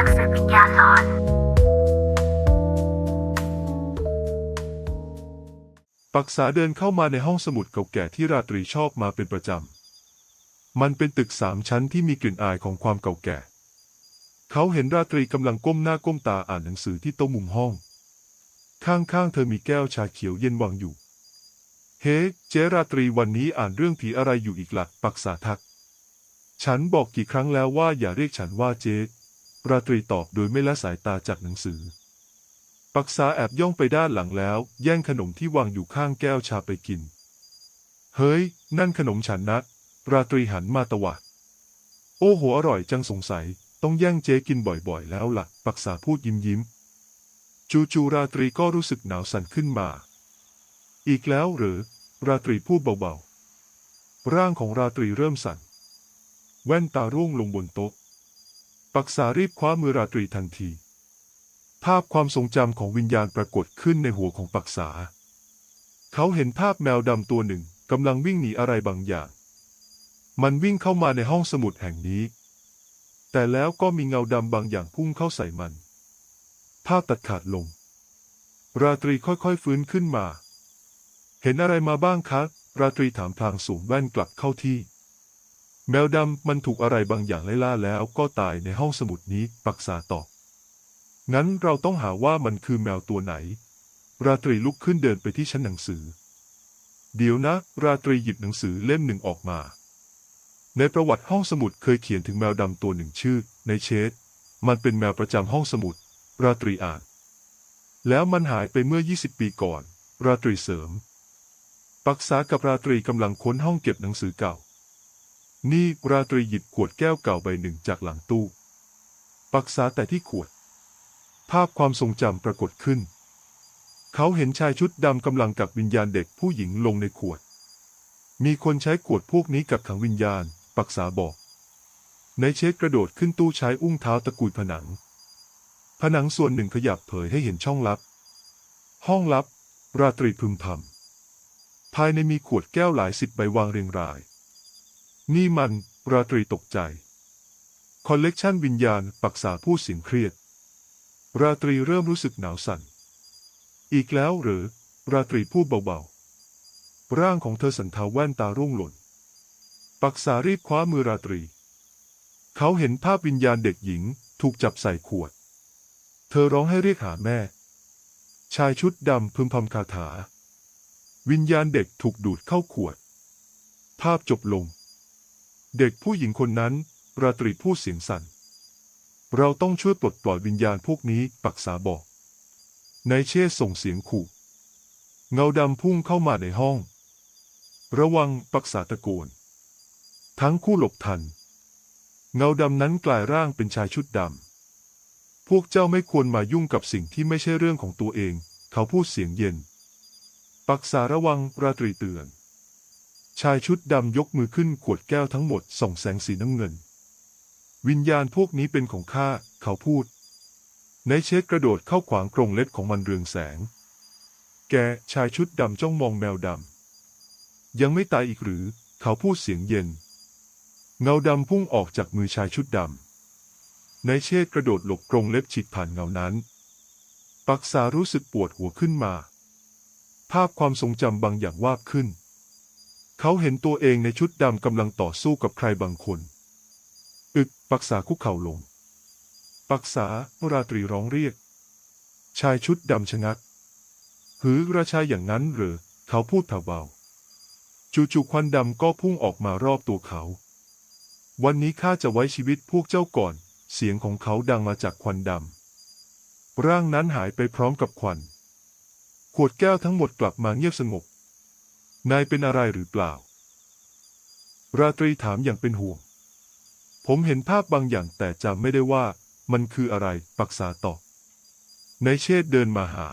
นักสืบวิญญาณหลอน ปักษาเดินเข้ามาในห้องสมุดเก่าแก่ที่ราตรีชอบมาเป็นประจำ มันเป็นตึกสามชั้นที่มีกลิ่นอายของความเก่าแก่ เขาเห็นราตรีกำลังก้มหน้าก้มตาอ่านหนังสือที่โต๊ะมุมห้อง ข้างๆเธอมีแก้วชาเขียวเย็นวางอยู่ เฮ้ เจราตรีวันนี้อ่านเรื่องผีอะไรอยู่อีกละ่ะ ปักษาทัก ฉันบอกกี่ครั้งแล้วว่าอย่าเรียกฉันว่าเจ ราตรีตอบโดยไม่ละสายตาจากหนังสือ ปักษาแอบย่องไปด้านหลังแล้ว แย่งขนมที่วางอยู่ข้างแก้วชาไปกิน เฮ้ย นั่นขนมฉันนะ ราตรีหันมาตวาดโอ้โหอร่อยจังสงสัย ต้องแย่งเจ๊กินบ่อยๆ แล้วล่ะ ปักษาพูดยิ้มยิ้ม จู่ๆราตรีก็รู้สึกหนาวสั่นขึ้นมา อีกแล้วหรือ ราตรีพูดเบาๆ ร่างของราตรีเริ่มสั่น แว่นตาร่วงลงบนโต๊ะ ปักษารีบคว้ามือราตรีทันที ภาพความทรงจำของวิญญาณปรากฏขึ้นในหัวของปักษา เขาเห็นภาพแมวดำตัวหนึ่งกำลังวิ่งหนีอะไรบางอย่าง มันวิ่งเข้ามาในห้องสมุดแห่งนี้ แต่แล้วก็มีเงาดำบางอย่างพุ่งเข้าใส่มัน ภาพตัดขาดลง ราตรีค่อยๆฟื้นขึ้นมา เห็นอะไรมาบ้างคะ ราตรีถามพลางสูงแว่นกลับเข้าที่ แมวดำมันถูกอะไรบางอย่างไล่ล่าแล้วก็ตายในห้องสมุดนี้ปักษาตอบงั้นเราต้องหาว่ามันคือแมวตัวไหน ราตรีลุกขึ้นเดินไปที่ชั้นหนังสือ เดี๋ยวนะ ราตรีหยิบหนังสือเล่มหนึ่งออกมา ในประวัติห้องสมุดเคยเขียนถึงแมวดำตัวหนึ่งชื่อ ในเชดมันเป็นแมวประจำห้องสมุด ราตรีอ่าน แล้วมันหายไปเมื่อ 20 ปีก่อน ราตรีเสริม ปักษากับราตรีกำลังค้นห้องเก็บหนังสือเก่า นี่ราตรีหยิบขวดแก้วเก่าใบหนึ่งจากหลังตู้ ปักษาแต่ที่ขวด ภาพความทรงจำปรากฏขึ้น เขาเห็นชายชุดดำกำลังกับวิญญาณเด็กผู้หญิงลงในขวด มีคนใช้ขวดพวกนี้กับขังวิญญาณ ปักษาบอกในเชษกระโดดขึ้นตู้ใช้อุ้งเท้าตะกุยผนัง ผนังส่วนหนึ่งขยับเผยให้เห็นช่องลับ ห้องลับ ราตรีพึมพำภายในมีขวดแก้วหลายสิบใบวางเรียงราย นี่มันราตรีตกใจ คอลเลกชันวิญญาณปักษาพูดเสียงเครียด ราตรีเริ่มรู้สึกหนาวสั่น อีกแล้วหรือ ราตรีพูดเบาๆ ร่างของเธอสันเทาแว่นตาร่วงหล่น ปักษารีบคว้ามือราตรี เขาเห็นภาพวิญญาณเด็กหญิงถูกจับใส่ขวด เธอร้องให้เรียกหาแม่ ชายชุดดำพึมพำคาถา วิญญาณเด็กถูกดูดเข้าขวด ภาพจบลง เด็กผู้หญิงคนนั้น ราตรีพูดเสียงสั่น เราต้องช่วยปลดปล่อยวิญญาณพวกนี้ปักษาบอกนายเชษส่งเสียงขู่ เงาดำพุ่งเข้ามาในห้อง ระวังปักษาตะโกน ทั้งคู่หลบทัน เงาดำนั้นกลายร่างเป็นชายชุดดำ พวกเจ้าไม่ควรมายุ่งกับสิ่งที่ไม่ใช่เรื่องของตัวเอง เขาพูดเสียงเย็น ปักษาระวังราตรีเตือน ชายชุดดำยกมือขึ้นขวดแก้วทั้งหมดส่องแสงสีน้ำเงิน วิญญาณพวกนี้เป็นของข้า เขาพูดในเชษกระโดดเข้าขวางกรงเล็บของมันเรืองแสง แกชายชุดดำจ้องมองแมวดำ ยังไม่ตายอีกหรือ เขาพูดเสียงเย็น เงาดำพุ่งออกจากมือชายชุดดำในเชษกระโดดหลบกรงเล็บฉีดผ่านเงานั้น ปักษารู้สึกปวดหัวขึ้นมา ภาพความทรงจำบางอย่างวาบขึ้น เขาเห็นตัวเองในชุดดำกำลังต่อสู้กับใครบางคน อึก ปักษาคุกเข่าลง ปักษาราตรีร้องเรียก ชายชุดดำชะงัก หือราชาอย่างนั้นหรือ เขาพูดแผ่วเบา จู่ๆควันดำก็พุ่งออกมารอบตัวเขา วันนี้ข้าจะไว้ชีวิตพวกเจ้าก่อน เสียงของเขาดังมาจากควันดำ ร่างนั้นหายไปพร้อมกับควัน ขวดแก้วทั้งหมดกลับมาเงียบสงบ นายเป็นอะไรหรือเปล่า ราตรีถามอย่างเป็นห่วง ผมเห็นภาพบางอย่างแต่จำไม่ได้ว่ามันคืออะไรปักษาตอบนายเชษเดินมาหา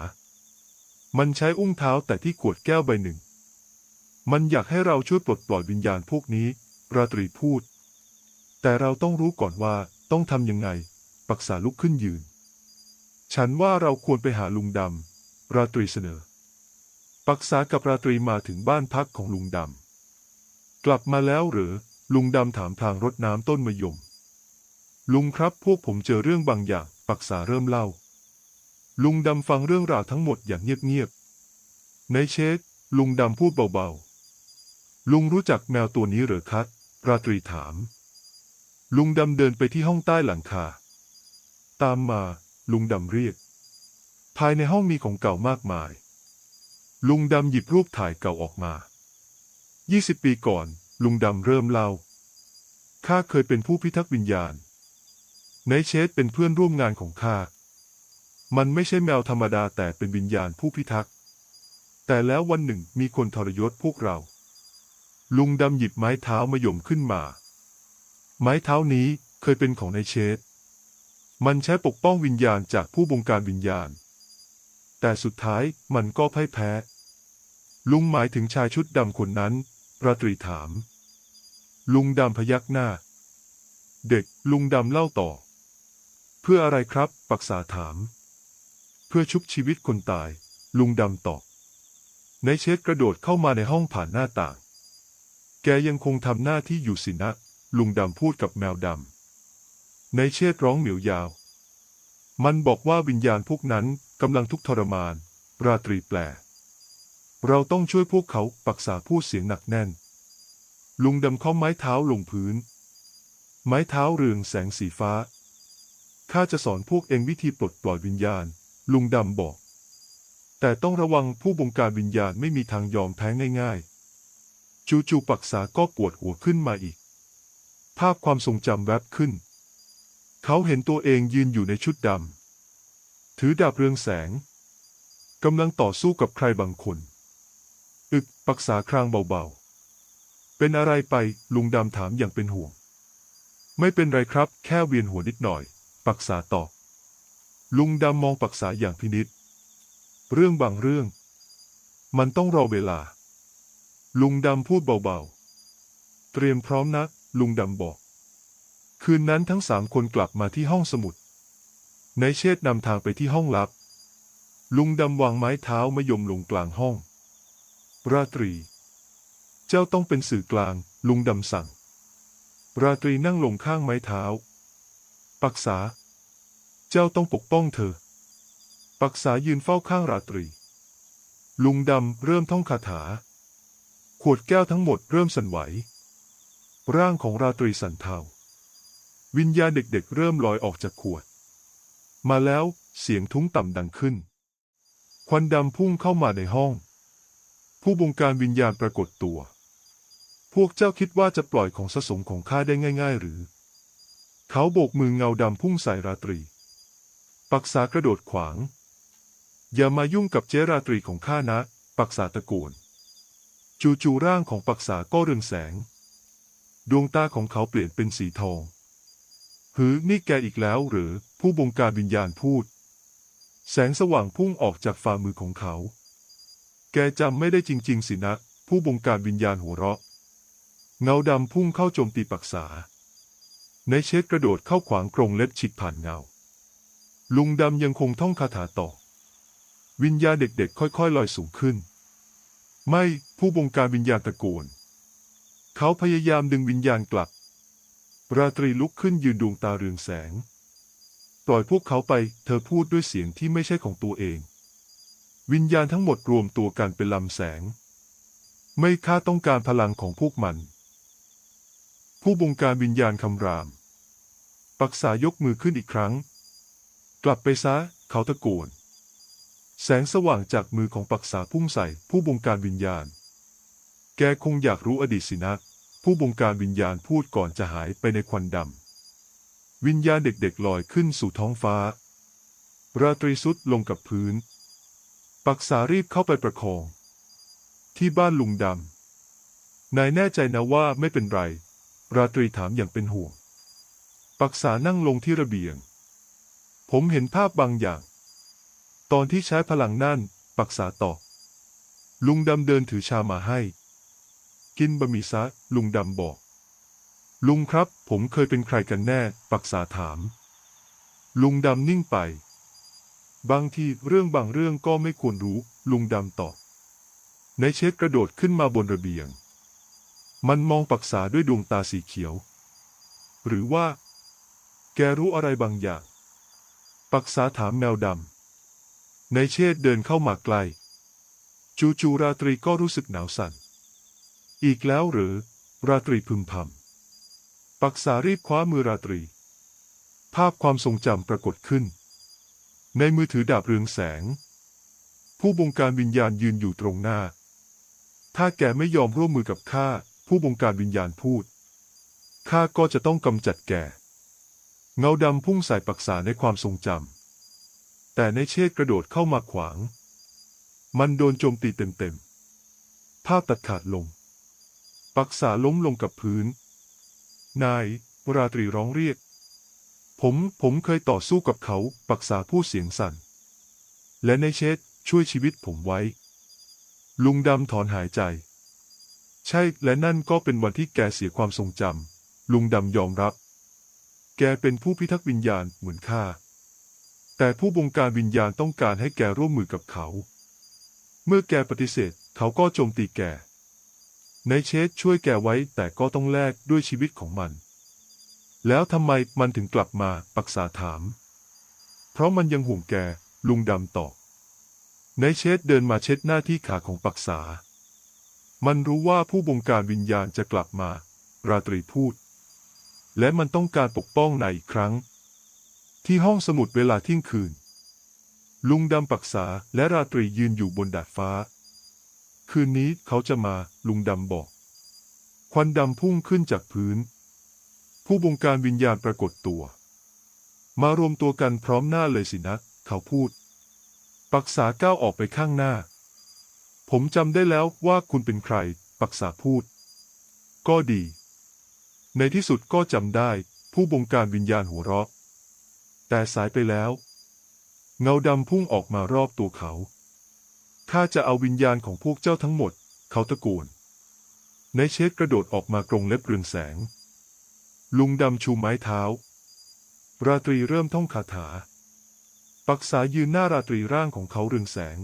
มันใช้อุ้งเท้าแต่ที่ขวดแก้วใบหนึ่ง มันอยากให้เราช่วยปลดปล่อยวิญญาณพวกนี้ ราตรีพูด แต่เราต้องรู้ก่อนว่าต้องทำยังไง ปักษาลุกขึ้นยืน ฉันว่าเราควรไปหาลุงดำราตรีเสนอ ปักษากับราตรีมาถึงบ้านพักของลุงดำ กลับมาแล้วหรือ ลุงดำถามทางรดน้ำต้นมะยม ลุงครับพวกผมเจอเรื่องบางอย่างปักษาเริ่มเล่า ลุงดำฟังเรื่องราวทั้งหมดอย่างเงียบๆ ในเชคลุงดำพูดเบาๆ ลุงรู้จักแมวตัวนี้หรือครับราตรีถาม ลุงดำเดินไปที่ห้องใต้หลังคา ตามมา ลุงดำเรียก ภายในห้องมีของเก่ามากมาย ลุงดำหยิบรูปถ่ายเก่าออกมา 20 ปีก่อน ลุงดำเริ่มเล่า ข้าเคยเป็นผู้พิทักษ์วิญญาณในเชสเป็นเพื่อนร่วมงานของข้า มันไม่ใช่แมวธรรมดาแต่เป็นวิญญาณผู้พิทักษ์ แต่แล้ววันหนึ่งมีคนทรยศพวกเรา ลุงดำหยิบไม้เท้ามายมขึ้นมา ไม้เท้านี้เคยเป็นของนายเชสมันใช้ปกป้องวิญญาณจากผู้บงการวิญญาณ แต่สุดท้ายมันก็พ่ายแพ้ ลุงหมายถึงชายชุดดำคนนั้น ราตรีถาม ลุงดำพยักหน้า เด็กลุงดำเล่าต่อ เพื่ออะไรครับปักษาถาม เพื่อชุบชีวิตคนตาย ลุงดำตอบนายเชษกระโดดเข้ามาในห้องผ่านหน้าต่าง แกยังคงทำหน้าที่อยู่สินะ ลุงดำพูดกับแมวดำนายเชษร้องเหมียวยาว มันบอกว่าวิญญาณพวกนั้นกำลังทุกข์ทรมาน ราตรีแปล เราต้องช่วยพวกเขาปักษาพูดเสียงหนักแน่น ลุงดำเคาไม้เท้าลงพื้น ไม้เท้าเรืองแสงสีฟ้า ข้าจะสอนพวกเองวิธีปลดปล่อยวิญญาณ ลุงดำบอก แต่ต้องระวังผู้บงการวิญญาณไม่มีทางยอมแพ้ง่ายๆ จู่ๆปักษาก็ปวดหัวขึ้นมาอีก ภาพความทรงจำแวบขึ้น เขาเห็นตัวเองยืนอยู่ในชุดดำ ถือดาบเรืองแสง กำลังต่อสู้กับใครบางคน อึกปักษาครางเบาๆ เป็นอะไรไปลุงดำถามอย่างเป็นห่วง ไม่เป็นไรครับ แค่เวียนหัวนิดหน่อย ปักษาตอบ ลุงดำมองปักษาอย่างพินิษเรื่องบางเรื่อง มันต้องรอเวลา ลุงดำพูดเบาๆ เตรียมพร้อมนะ ลุงดำบอก คืนนั้นทั้งสามคนกลับมาที่ห้องสมุด นายเชษนำทางไปที่ห้องลับ ลุงดำวางไม้เท้ามายมลงกลางห้อง ราตรี เจ้าต้องเป็นสื่อกลาง ลุงดำสั่ง ราตรีนั่งลงข้างไม้เท้า ปักษา เจ้าต้องปกป้องเธอ ปักษายืนเฝ้าข้างราตรี ลุงดำเริ่มท่องคาถา ขวดแก้วทั้งหมดเริ่มสั่นไหว ร่างของราตรีสั่นเทา วิญญาณเด็กๆ เริ่มลอยออกจากขวด มาแล้วเสียงทุ้งต่ำดังขึ้น ควันดำพุ่งเข้ามาในห้อง ผู้บงการวิญญาณปรากฏตัว พวกเจ้าคิดว่าจะปล่อยของสะสมของข้าได้ง่าย ๆ หรือ เขาโบกมือเงาดำพุ่งใส่ราตรี ปักษากระโดดขวาง อย่ามายุ่งกับเจราตรีของข้านะ ปักษาตะโกนจู่ๆร่างของปักษาก็เรืองแสง ดวงตาของเขาเปลี่ยนเป็นสีทอง หือนี่แกอีกแล้วหรือผู้บงการวิญญาณพูด แสงสว่างพุ่งออกจากฝ่ามือของเขา แกจำไม่ได้จริง ๆ สินะ ผู้บงการวิญญาณหัวเราะ เงาดำพุ่งเข้าโจมตีปักษา ในเชษกระโดดเข้าขวางกรงเล็บฉีกผ่านเงา ลุงดำยังคงท่องคาถาต่อ วิญญาณเด็กๆ ค่อยๆลอยสูงขึ้น ไม่ผู้บงการวิญญาณตะโกน เขาพยายามดึงวิญญาณกลับ ราตรีลุกขึ้นยืนดวงตาเรืองแสง ปล่อยพวกเขาไป เธอพูดด้วยเสียงที่ไม่ใช่ของตัวเอง วิญญาณทั้งหมดรวมตัวกันเป็นลำแสง ไม่ค่าต้องการพลังของพวกมัน ผู้บงการวิญญาณคำราม ปักษายกมือขึ้นอีกครั้ง กลับไปซะ เขาตะโกน แสงสว่างจากมือของปักษาพุ่งใส่ผู้บงการวิญญาณ แกคงอยากรู้อดีตสินะ ผู้บงการวิญญาณพูดก่อนจะหายไปในควันดำ วิญญาณเด็กๆลอยขึ้นสู่ท้องฟ้า ราตรีสุดลงกับพื้น ปักษารีบเข้าไปประคอง ที่บ้านลุงดำ นายแน่ใจนะว่าไม่เป็นไร ราตรีถามอย่างเป็นห่วง ปักษานั่งลงที่ระเบียง ผมเห็นภาพบางอย่าง ตอนที่ใช้พลังนั่น ปักษาต่อลุงดำเดินถือชามาให้ กินบะหมี่ซะ ลุงดำบอก ลุงครับ ผมเคยเป็นใครกันแน่ ปักษาถาม ลุงดำนิ่งไป บางทีเรื่องบางเรื่องก็ไม่ควรรู้ ลุงดำตอบในายเชษกระโดดขึ้นมาบนระเบียง มันมองปักษาด้วยดวงตาสีเขียว หรือว่า แกรู้อะไรบางอย่าง ปักษาถามแมวดำในายเชษเดินเข้ามาใกล้ จู่ๆราตรีก็รู้สึกหนาวสั่น อีกแล้วหรือ ราตรีพึมพำปักษารีบคว้ามือราตรี ภาพความทรงจำปรากฏขึ้น ในมือถือดาบเรืองแสง ผู้บงการวิญญาณยืนอยู่ตรงหน้า ถ้าแกไม่ยอมร่วมมือกับข้า ผู้บงการวิญญาณพูด ข้าก็จะต้องกำจัดแก เงาดำพุ่งใส่ปักษาในความทรงจำ แต่ในเชษกระโดดเข้ามาขวาง มันโดนโจมตีเต็มๆ ภาพตัดขาดลง ปักษาล้มลงกับพื้น นาย ราตรีร้องเรียก ผม ผมเคยต่อสู้กับเขา ปักษาพูดเสียงสั่น และในเชษช่วยชีวิตผมไว้ ลุงดำถอนหายใจ ใช่ และนั่นก็เป็นวันที่แกเสียความทรงจำ ลุงดำยอมรับ แกเป็นผู้พิทักษ์วิญญาณเหมือนข้า แต่ผู้บงการวิญญาณต้องการให้แกร่วมมือกับเขา เมื่อแกปฏิเสธ เขาก็โจมตีแก ในเชษช่วยแกไว้แต่ก็ต้องแลกด้วยชีวิตของมัน แล้วทำไมมันถึงกลับมาปักษาถาม เพราะมันยังห่วงแก ลุงดำตอบในเชษเดินมาเช็ดหน้าที่ขาของปักษา มันรู้ว่าผู้บงการวิญญาณจะกลับมา ราตรีพูด และมันต้องการปกป้องนายอีกครั้ง ที่ห้องสมุดเวลาเที่ยงคืน ลุงดำปักษาและราตรียืนอยู่บนดาดฟ้า คืนนี้เขาจะมา ลุงดำบอก ควันดำพุ่งขึ้นจากพื้น ผู้บงการวิญญาณปรากฏตัว มารวมตัวกันพร้อมหน้าเลยสินะ เขาพูด ปักษาก้าวออกไปข้างหน้า ผมจำได้แล้วว่าคุณเป็นใคร ปักษาพูด ก็ดี ในที่สุดก็จำได้ ผู้บงการวิญญาณหัวเราะ แต่สายไปแล้ว เงาดำพุ่งออกมารอบตัวเขา ข้าจะเอาวิญญาณของพวกเจ้าทั้งหมด เขาตะโกนในเชษกระโดดออกมากรงเล็บเรืองแสง ลุงดำชูไม้เท้า ราตรีเริ่มท่องคาถา ปักษายืนหน้าราตรีร่างของเขาเรืองแสง